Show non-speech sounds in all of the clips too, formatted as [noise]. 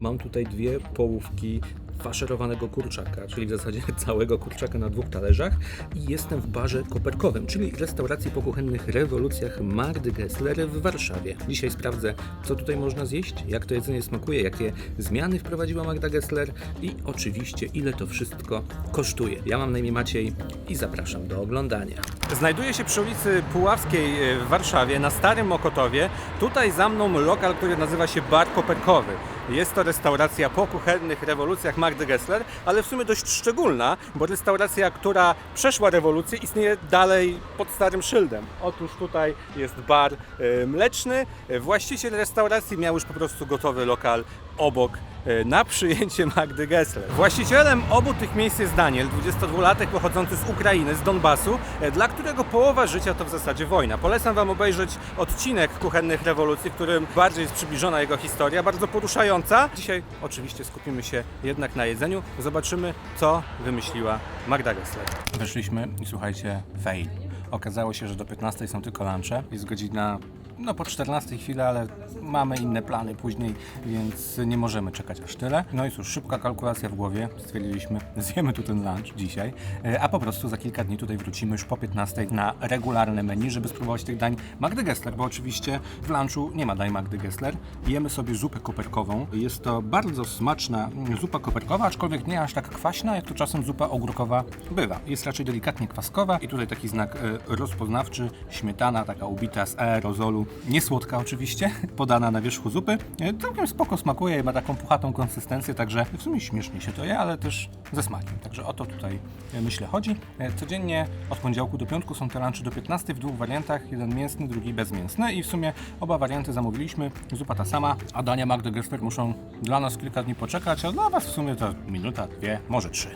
Mam tutaj dwie połówki faszerowanego kurczaka, czyli w zasadzie [laughs] całego kurczaka na dwóch talerzach i jestem w barze koperkowym, czyli restauracji po kuchennych rewolucjach Magdy Gessler w Warszawie. Dzisiaj sprawdzę, co tutaj można zjeść, jak to jedzenie smakuje, jakie zmiany wprowadziła Magda Gessler i oczywiście ile to wszystko kosztuje. Ja mam na imię Maciej i zapraszam do oglądania. Znajduję się przy ulicy Puławskiej e, w Warszawie, na Starym Mokotowie. Tutaj za mną lokal, który nazywa się Bar Koperkowy. Jest to restauracja po kuchennych rewolucjach Magdy Gessler, ale w sumie dość szczególna, bo restauracja, która przeszła rewolucję, istnieje dalej pod starym szyldem. Otóż tutaj jest bar e, mleczny. E, Właściciel restauracji miał już po prostu gotowy lokal obok e, na przyjęcie [laughs] Magdy Gessler. Właścicielem obu tych miejsc jest Daniel, 22-latek pochodzący z Ukrainy, z Donbasu, e, dla którego połowa życia to w zasadzie wojna. Polecam Wam obejrzeć odcinek Kuchennych Rewolucji, w którym bardziej jest przybliżona jego historia, bardzo poruszająca. Dzisiaj oczywiście skupimy się jednak na jedzeniu. Zobaczymy, co wymyśliła Magda Gessler. Weszliśmy i słuchajcie, fail. Okazało się, że do 15 są tylko lunche. Jest godzina no po 14 chwili, ale mamy inne plany później, więc nie możemy czekać aż tyle. No i cóż, szybka kalkulacja w głowie. Stwierdziliśmy, [laughs] zjemy tu ten lunch dzisiaj, e, a po prostu za kilka dni tutaj wrócimy już po 15 na regularne menu, żeby spróbować tych dań Magdy Gessler, bo oczywiście w lunchu nie ma dań Magdy Gessler. Jemy sobie zupę koperkową. Jest to bardzo smaczna zupa koperkowa, aczkolwiek nie aż tak kwaśna, jak to czasem zupa ogórkowa bywa. Jest raczej delikatnie kwaskowa i tutaj taki znak e, rozpoznawczy, śmietana taka ubita z aerozolu, nie słodka oczywiście, [laughs] podana na wierzchu zupy. E, Całkiem spoko smakuje, ma taką puchatą konsystencję, także w sumie śmiesznie się to je, ale też ze smakiem. Także o to tutaj e, myślę chodzi. E, Codziennie od poniedziałku do piątku są te lunchy do 15 w dwóch wariantach, jeden mięsny, drugi bezmięsny i w sumie oba warianty zamówiliśmy, zupa ta sama, a dania Magdy Gessler muszą dla nas kilka dni poczekać, a dla Was w sumie to minuta, dwie, może trzy.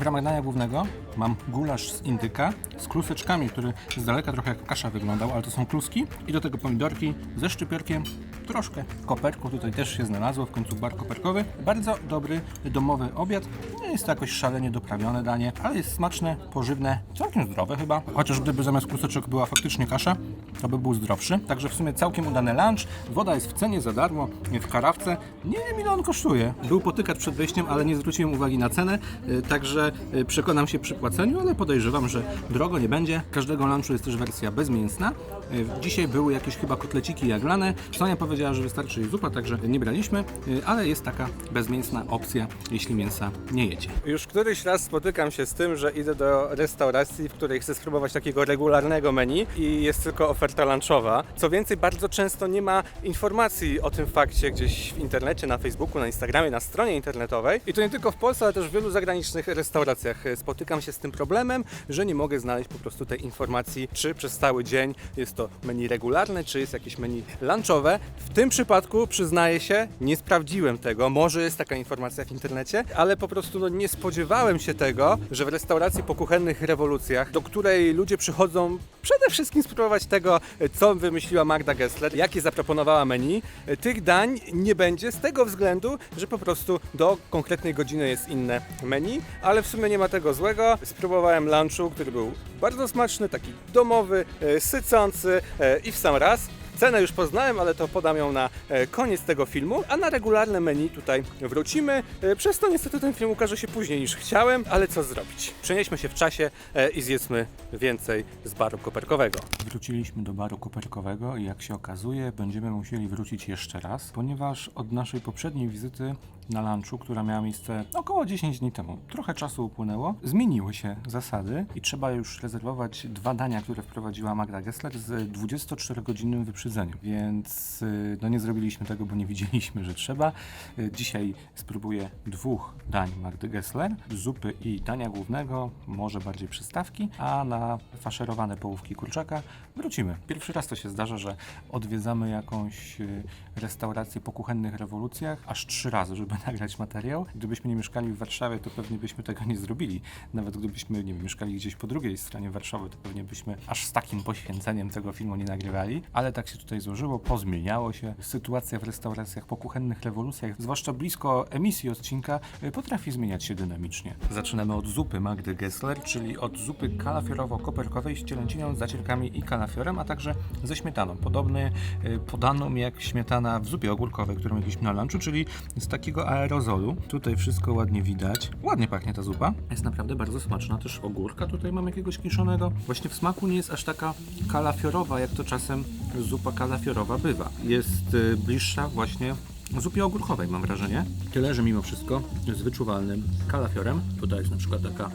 W ramach dania głównego mam gulasz z indyka z kluseczkami, który z daleka trochę jak kasza wyglądał, ale to są kluski. I do tego pomidorki ze szczypiorkiem, troszkę koperku, tutaj też się znalazło, w końcu bar koperkowy. Bardzo dobry domowy obiad. Nie jest to jakoś szalenie doprawione danie, ale jest smaczne, pożywne, całkiem zdrowe chyba. Chociaż gdyby zamiast kluseczek była faktycznie kasza, to by był zdrowszy. Także w sumie całkiem udany lunch. Woda jest w cenie za darmo, w karawce. Nie wiem ile on kosztuje. Był potykacz przed wejściem, ale nie zwróciłem uwagi na cenę, y, także y, przekonam się przy płaceniu, ale podejrzewam, że drogo nie będzie. Każdego lunchu jest też wersja bezmięsna. Y, Dzisiaj były jakieś chyba kotleciki jaglane. Sonia powiedziała, że wystarczy zupa, także nie braliśmy, ale jest taka bezmięsna opcja, jeśli mięsa nie jecie. Już któryś raz spotykam się z tym, że idę do restauracji, w której chcę spróbować takiego regularnego menu i jest tylko oferta lunchowa. Co więcej, bardzo często nie ma informacji o tym fakcie gdzieś w internecie, na Facebooku, na Instagramie, na stronie internetowej. I to nie tylko w Polsce, ale też w wielu zagranicznych restauracjach spotykam się z tym problemem, że nie mogę znaleźć po prostu tej informacji, czy przez cały dzień jest to menu regularne, czy jest jakieś menu lunchowe. W tym przypadku przyznaję się, nie sprawdziłem tego. Może jest taka informacja w internecie, ale po prostu no, nie spodziewałem się tego, że w restauracji po kuchennych rewolucjach, do której ludzie przychodzą przede wszystkim spróbować tego, co wymyśliła Magda Gessler, jakie zaproponowała menu, tych dań nie będzie z tego względu, że po prostu do konkretnej godziny jest inne menu, ale w sumie nie ma tego złego. Spróbowałem lunchu, który był bardzo smaczny, taki domowy, e, sycący e, i w sam raz. Cenę już poznałem, ale to podam ją na e, koniec tego filmu, a na regularne menu tutaj wrócimy. E, Przez to niestety ten film ukaże się później niż chciałem, ale co zrobić? Przenieśmy się w czasie e, i zjedzmy więcej z baru koperkowego. Wróciliśmy do baru koperkowego i jak się okazuje, będziemy musieli wrócić jeszcze raz, ponieważ od naszej poprzedniej wizyty na lunchu, która miała miejsce około 10 dni temu, trochę czasu upłynęło, zmieniły się zasady i trzeba już rezerwować dwa dania, które wprowadziła Magda Gessler z 24-godzinnym wyprzedzeniem, więc y, no nie zrobiliśmy tego, bo nie widzieliśmy, że trzeba. Y, Dzisiaj spróbuję dwóch dań Magdy Gessler, zupy i dania głównego, może bardziej przystawki, a na faszerowane połówki kurczaka wrócimy. Pierwszy raz to się zdarza, że odwiedzamy jakąś y, restaurację po kuchennych rewolucjach aż trzy razy, żeby [laughs] nagrać materiał. Gdybyśmy nie mieszkali w Warszawie, to pewnie byśmy tego nie zrobili. Nawet gdybyśmy nie wiem, mieszkali gdzieś po drugiej stronie Warszawy, to pewnie byśmy aż z takim poświęceniem tego filmu nie nagrywali. Ale tak się tutaj złożyło, pozmieniało się. Sytuacja w restauracjach po kuchennych rewolucjach, zwłaszcza blisko emisji odcinka, potrafi zmieniać się dynamicznie. Zaczynamy od zupy Magdy Gessler, czyli od zupy kalafiorowo-koperkowej z cielęciną, zacierkami i kalafiorem, a także ze śmietaną. Podobny y, podaną jak śmietana w zupie ogórkowej, którą jedliśmy na lunchu, czyli z takiego aerozolu. Tutaj wszystko ładnie widać. Ładnie pachnie ta zupa. Jest naprawdę bardzo smaczna. Też ogórka tutaj mam jakiegoś kiszonego. Właśnie w smaku nie jest aż taka kalafiorowa, jak to czasem zupa kalafiorowa bywa. Jest y, bliższa właśnie zupie ogórkowej, mam wrażenie. Tyle, że mimo wszystko z wyczuwalnym kalafiorem. Tutaj jest na przykład taka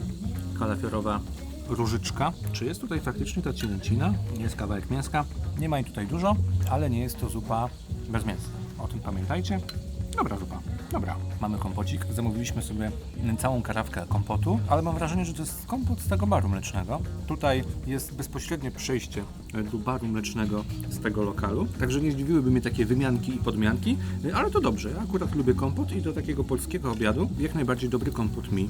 kalafiorowa różyczka. Czy jest tutaj faktycznie ta cielęcina? Jest kawałek mięska. Nie ma jej tutaj dużo, ale nie jest to zupa bez mięsa. O tym pamiętajcie. Dobra zupa. Dobra, mamy kompocik. Zamówiliśmy sobie całą karawkę kompotu, ale mam wrażenie, że to jest kompot z tego baru mlecznego. Tutaj jest bezpośrednie przejście do baru mlecznego z tego lokalu, także nie zdziwiłyby mnie takie wymianki i podmianki, ale to dobrze. Ja akurat lubię kompot i do takiego polskiego obiadu jak najbardziej dobry kompot mi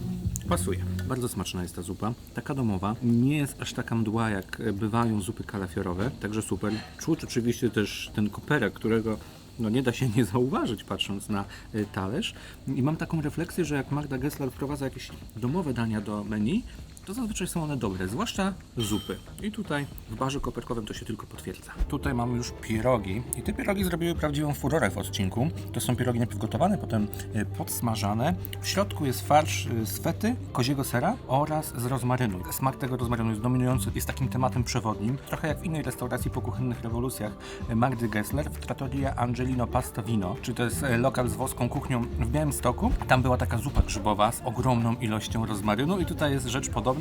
pasuje. Bardzo smaczna jest ta zupa, taka domowa. Nie jest aż taka mdła jak bywają zupy kalafiorowe, także super. Czuć oczywiście też ten koperek, którego no nie da się nie zauważyć patrząc na y, talerz. I mam taką refleksję, że jak Magda Gessler wprowadza jakieś domowe dania do menu, to zazwyczaj są one dobre, zwłaszcza zupy. I tutaj w barze koperkowym to się tylko potwierdza. Tutaj mamy już pierogi i te pierogi zrobiły prawdziwą furorę w odcinku. To są pierogi najpierw gotowane, potem y, podsmażane. W środku jest farsz z fety, koziego sera oraz z rozmarynu. Smak tego rozmarynu jest dominujący, jest takim tematem przewodnim. Trochę jak w innej restauracji po kuchennych rewolucjach y, Magdy Gessler w Trattoria Angelino Pasta Vino, czy to jest lokal z włoską kuchnią w Białymstoku. Tam była taka zupa grzybowa z ogromną ilością rozmarynu i tutaj jest rzecz podobna.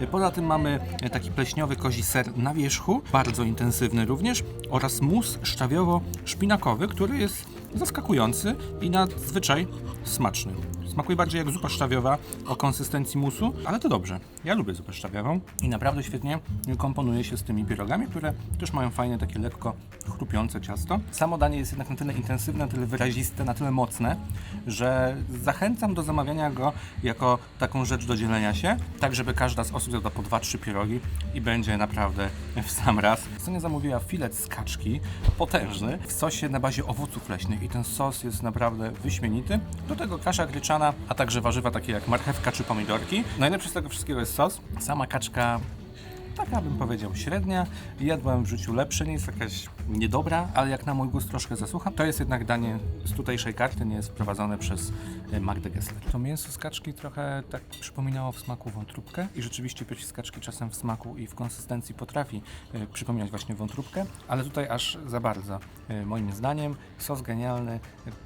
Y, Poza tym mamy y, taki pleśniowy kozi ser na wierzchu, bardzo intensywny również, oraz mus szczawiowo-szpinakowy, który jest zaskakujący i nadzwyczaj smaczny. Smakuje bardziej jak zupa szczawiowa o konsystencji musu, ale to dobrze. Ja lubię zupę szczawiową i naprawdę świetnie komponuje się z tymi pierogami, które też mają fajne, takie lekko chrupiące ciasto. Samo danie jest jednak na tyle intensywne, na tyle wyraziste, na tyle mocne, że zachęcam do zamawiania go jako taką rzecz do dzielenia się, tak żeby każda z osób zjadła po 2-3 pierogi i będzie naprawdę w sam raz. Sonia zamówiła filet z kaczki, potężny, w sosie na bazie owoców leśnych i ten sos jest naprawdę wyśmienity. Do tego kasza gryczana, a także warzywa takie jak marchewka czy pomidorki. Najlepsze z tego wszystkiego jest sos. Sama kaczka taka bym powiedział średnia. Jadłem w życiu lepsze, nie jest jakaś niedobra, ale jak na mój gust troszkę zasłucha. To jest jednak danie z tutejszej karty, nie jest wprowadzone przez e, Magdę Gessler. To mięso z kaczki trochę tak przypominało w smaku wątróbkę i rzeczywiście pierś z kaczki czasem w smaku i w konsystencji potrafi e, przypominać właśnie wątróbkę, ale tutaj aż za bardzo. E, moim zdaniem sos genialny,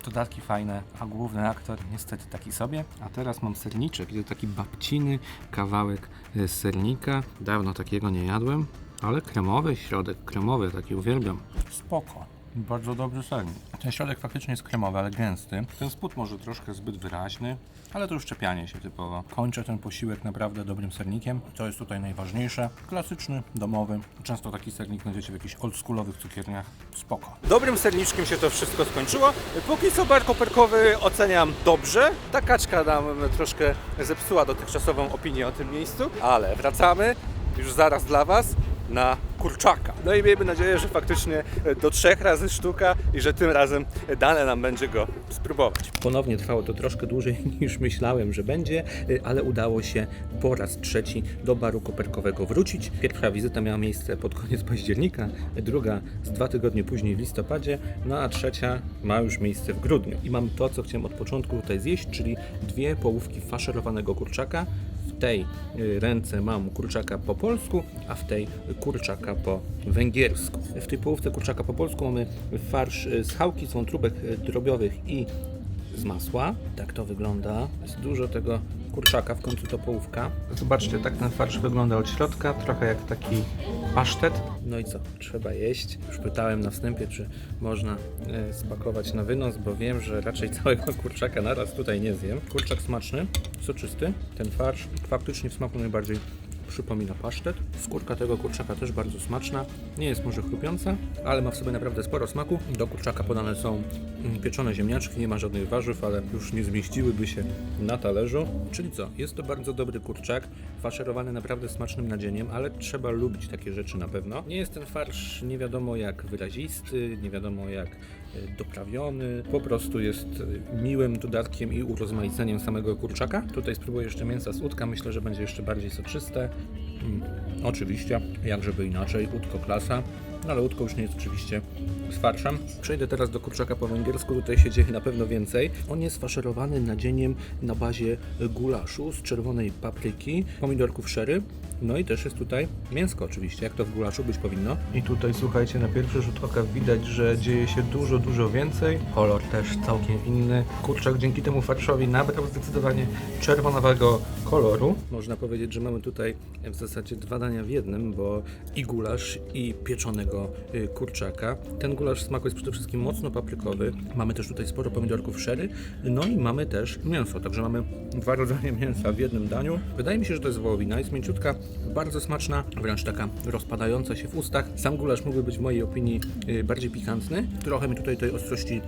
dodatki fajne, a główny aktor niestety taki sobie. A teraz mam serniczek, jest taki babciny kawałek sernika. Dawno takiego nie jadłem, ale kremowy środek, kremowy, taki uwielbiam. Spoko. Bardzo dobry sernik. Ten środek faktycznie jest kremowy, ale gęsty. Ten spód może troszkę zbyt wyraźny, ale to już czepianie się typowo. Kończę ten posiłek naprawdę dobrym sernikiem. To jest tutaj najważniejsze. Klasyczny, domowy. Często taki sernik znajdziecie w jakichś oldschoolowych cukierniach. Spoko. Dobrym serniczkiem się to wszystko skończyło. Póki co bar koperkowy oceniam dobrze. Ta kaczka nam troszkę zepsuła dotychczasową opinię o tym miejscu, ale wracamy już zaraz dla Was na kurczaka. No i miejmy nadzieję, że faktycznie do trzech razy sztuka i że tym razem dane nam będzie go spróbować. Ponownie trwało to troszkę dłużej [laughs] niż myślałem, że będzie, y, ale udało się po raz trzeci do baru koperkowego wrócić. Pierwsza wizyta miała miejsce pod koniec października, druga z dwa tygodnie później w listopadzie, no a trzecia ma już miejsce w grudniu. I mam to, co chciałem od początku tutaj zjeść, czyli dwie połówki faszerowanego kurczaka. Tej y, ręce mam kurczaka po polsku, a w tej kurczaka po węgiersku. W tej połówce kurczaka po polsku mamy farsz y, z chałki, z wątróbek y, drobiowych i z masła. Tak to wygląda. Jest dużo tego kurczaka, w końcu to połówka. Zobaczcie, tak ten farsz wygląda od środka, trochę jak taki pasztet. No i co? Trzeba jeść. Już pytałem na wstępie, czy można e, spakować na wynos, bo wiem, że raczej [laughs] całego kurczaka naraz tutaj nie zjem. Kurczak smaczny, soczysty. Ten farsz faktycznie w smaku najbardziej przypomina pasztet. Skórka tego kurczaka też bardzo smaczna. Nie jest może chrupiąca, ale ma w sobie naprawdę sporo smaku. Do kurczaka podane są mm, pieczone ziemniaczki, nie ma żadnych warzyw, ale już nie zmieściłyby się na talerzu. Czyli co? Jest to bardzo dobry kurczak, faszerowany naprawdę smacznym nadzieniem, ale trzeba lubić takie rzeczy na pewno. Nie jest ten farsz nie wiadomo jak wyrazisty, nie wiadomo jak doprawiony. Po prostu jest miłym dodatkiem i urozmaiceniem samego kurczaka. Tutaj spróbuję jeszcze mięsa z udka, myślę, że będzie jeszcze bardziej soczyste. Mm, oczywiście, jak żeby inaczej, udko klasa. Ale łódko już nie jest oczywiście z farszem. Przejdę teraz do kurczaka po węgiersku, tutaj się dzieje na pewno więcej. On jest faszerowany nadzieniem na bazie gulaszu z czerwonej papryki, pomidorków sherry, no i też jest tutaj mięsko oczywiście, jak to w gulaszu być powinno. I tutaj słuchajcie, na pierwszy rzut oka widać, że dzieje się dużo, dużo więcej. Kolor też całkiem inny. Kurczak dzięki temu farszowi nabrał zdecydowanie czerwonowego koloru. Można powiedzieć, że mamy tutaj w zasadzie dwa dania w jednym, bo i gulasz, i pieczonego y, kurczaka. Ten gulasz w smaku jest przede wszystkim mocno paprykowy. Mamy też tutaj sporo pomidorków sherry, no i mamy też mięso, także mamy dwa rodzaje [laughs] mięsa w jednym daniu. Wydaje mi się, że to jest wołowina, jest mięciutka, bardzo smaczna, wręcz taka rozpadająca się w ustach. Sam gulasz mógłby być w mojej opinii y, bardziej pikantny. Trochę mi tutaj tej ostrości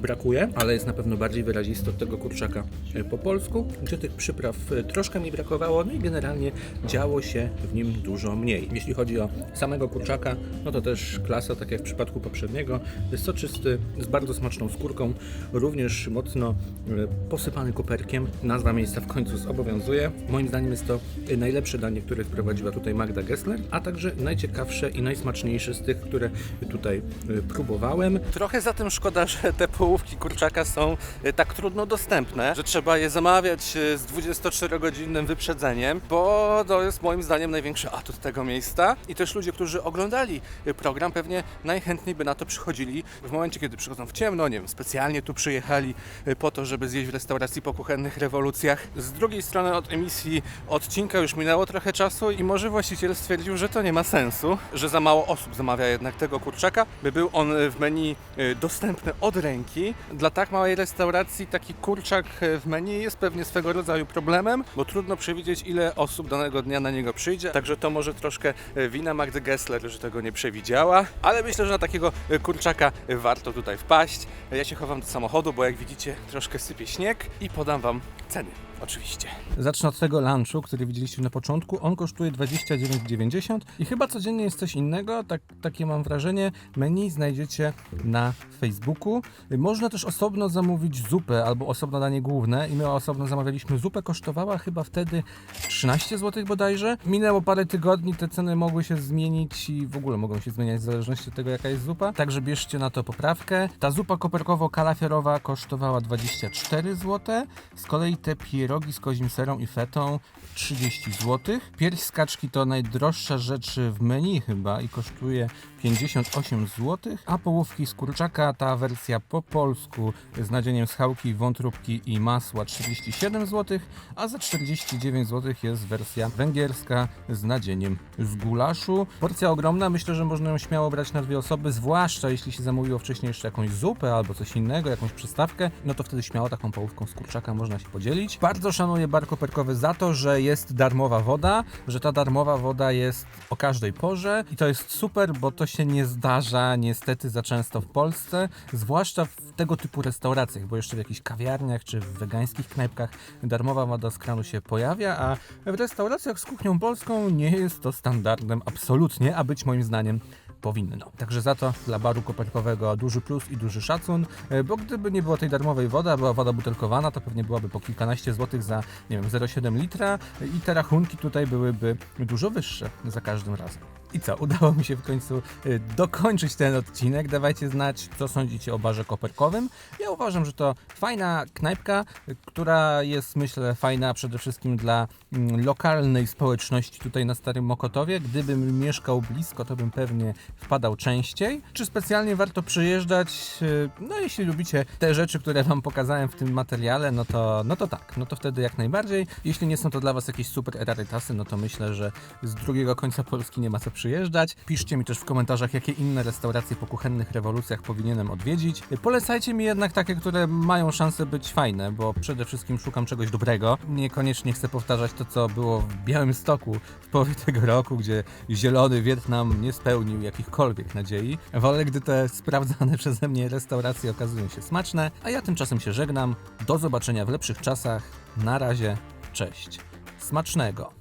brakuje, ale jest na pewno bardziej wyrazisty od tego kurczaka e, po polsku, gdzie tych przypraw e, troszkę mi brakowało, no i generalnie działo się w nim dużo mniej. Jeśli chodzi o samego kurczaka, no to też klasa, tak jak w przypadku poprzedniego, soczysty, z bardzo smaczną skórką, również mocno e, posypany koperkiem. Nazwa miejsca w końcu zobowiązuje. Moim zdaniem jest to najlepsze danie, które wprowadziła tutaj Magda Gessler, a także najciekawsze i najsmaczniejsze z tych, które tutaj próbowałem. Trochę za tym szkoda, że te połówki kurczaka są e, tak trudno dostępne, że trzeba je zamawiać e, z 24-godzinnym wyprzedzeniem, bo to jest moim zdaniem największy atut tego miejsca. I też ludzie, którzy oglądali e, program, pewnie najchętniej by na to przychodzili w momencie, kiedy przychodzą w ciemno, nie wiem, specjalnie tu przyjechali po to, żeby zjeść w restauracji po kuchennych rewolucjach. Z drugiej strony od emisji odcinka już minęło trochę czasu i może właściciel stwierdził, że to nie ma sensu, że za mało osób zamawia jednak tego kurczaka, by był on w menu dostępny od ręki. Dla tak małej restauracji taki kurczak e, w menu jest pewnie swego rodzaju problemem, bo trudno przewidzieć ile osób danego dnia na niego przyjdzie, także to może troszkę e, wina Magdy Gessler, że tego nie przewidziała, ale myślę, że na takiego e, kurczaka warto tutaj wpaść. Ja się chowam do samochodu, bo jak widzicie troszkę sypie śnieg i podam Wam ceny. Oczywiście. Zacznę od tego lunchu, który widzieliście na początku. On kosztuje 29,90 i chyba codziennie jest coś innego, tak, takie mam wrażenie. Menu znajdziecie na Facebooku. Można też osobno zamówić zupę albo osobno danie główne i my osobno zamawialiśmy zupę. Kosztowała chyba wtedy 13 zł bodajże. Minęło parę tygodni, te ceny mogły się zmienić i w ogóle mogą się zmieniać w zależności od tego jaka jest zupa. Także bierzcie na to poprawkę. Ta zupa koperkowo-kalafiorowa kosztowała 24 zł. Z kolei te pierogi z kozim serą i fetą 30 zł. Pierś z kaczki to najdroższa rzecz w menu chyba i kosztuje 58 zł, a połówki z kurczaka, ta wersja po polsku z nadzieniem schałki, wątróbki i masła 37 zł, a za 49 zł jest wersja węgierska z nadzieniem z gulaszu. Porcja ogromna, myślę, że można ją śmiało brać na dwie osoby, zwłaszcza jeśli się zamówiło wcześniej jeszcze jakąś zupę albo coś innego, jakąś przystawkę, no to wtedy śmiało taką połówką z kurczaka można się podzielić. Bardzo szanuję bar koperkowy za to, że jest darmowa woda, że ta darmowa woda jest o każdej porze i to jest super, bo to się nie zdarza niestety za często w Polsce, zwłaszcza w tego typu restauracjach, bo jeszcze w jakichś kawiarniach czy w wegańskich knajpkach darmowa woda z kranu się pojawia, a w restauracjach z kuchnią polską nie jest to standardem absolutnie, a być moim zdaniem powinno. Także za to dla baru koperkowego duży plus i duży szacun, e, bo gdyby nie było tej darmowej wody, a była woda butelkowana, to pewnie byłaby po kilkanaście złotych za, nie wiem, 0,7 litra i te rachunki tutaj byłyby dużo wyższe za każdym razem. I co, udało mi się w końcu y, dokończyć ten odcinek. Dawajcie znać, co sądzicie o barze koperkowym. Ja uważam, że to fajna knajpka, y, która jest, myślę, fajna przede wszystkim dla mm, lokalnej społeczności tutaj na Starym Mokotowie. Gdybym mieszkał blisko, to bym pewnie wpadał częściej. Czy specjalnie warto przyjeżdżać? Yy, No jeśli lubicie te rzeczy, które wam pokazałem w tym materiale, no to, no to tak, no to wtedy jak najbardziej. Jeśli nie są to dla was jakieś super rarytasy, no to myślę, że z drugiego końca Polski nie ma co przyjeżdżać. Piszcie mi też w komentarzach, jakie inne restauracje po kuchennych rewolucjach powinienem odwiedzić. Polecajcie mi jednak takie, które mają szansę być fajne, bo przede wszystkim szukam czegoś dobrego. Niekoniecznie chcę powtarzać to, co było w Białym Stoku w połowie tego roku, gdzie zielony Wietnam nie spełnił jakichkolwiek nadziei. Wolę, gdy te sprawdzane [laughs] przeze mnie restauracje okazują się smaczne, a ja tymczasem się żegnam. Do zobaczenia w lepszych czasach. Na razie, cześć. Smacznego!